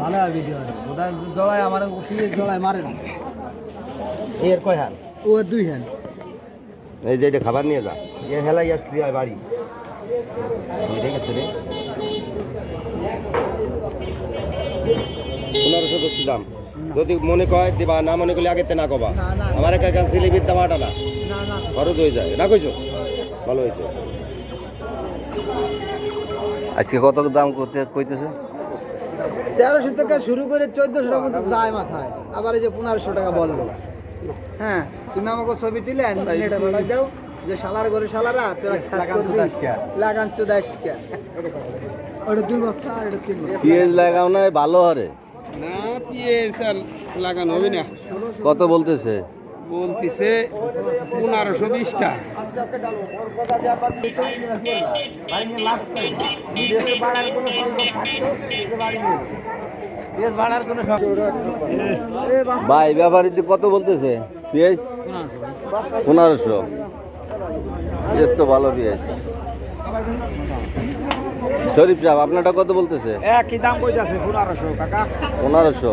ভালো হয় ভিডিও ওটা জড়ায় আমার পিএস জড়ায় মারে না। এর কয় হাল? ও দুই হ্যান্ড এই যে এটা খাবার নিয়ে যা। এ হেলাই আসলি হয় বাড়ি। ঠিক আছে রে। পনেরোশো দশ দাম যদি মনে কয় দিবা না মনে করলে আগেতে না কবা। আমার একা কাছে লিবির দাম আটা না। খরচ হয়ে যায়। না কইছো? ভালো হয়েছে। আজকে কত দাম করতে কইতেছে? তেরোশো থেকে শুরু করে চোদ্দশো টাকা পর্যন্ত যায় মাথায়। আবার এই যে পনেরোশো টাকা বলল। হ্যাঁ তুমি আমাকে ছবি তুলে নেটে পাঠাই দাও যে শালার ঘরে শালারা তোরা লাগান চুদাস লাগান চুদাস ওটা দুই বস্তা এটা তিন পিএস লাগাও না ভালো হরে। না পিএস আর লাগানো হবে না। কত বলতেছে? বলতেছে পনেরোশো বিশটা। ভাই ব্যাপারীতে কত বলতেছে? পিএস পনেরোশো। পিএস তো ভালো পিএস শরীফ সাহেব আপনারটা কত বলতেছে? একই দাম কইতাছে পনেরোশো কাকা। পনেরোশো।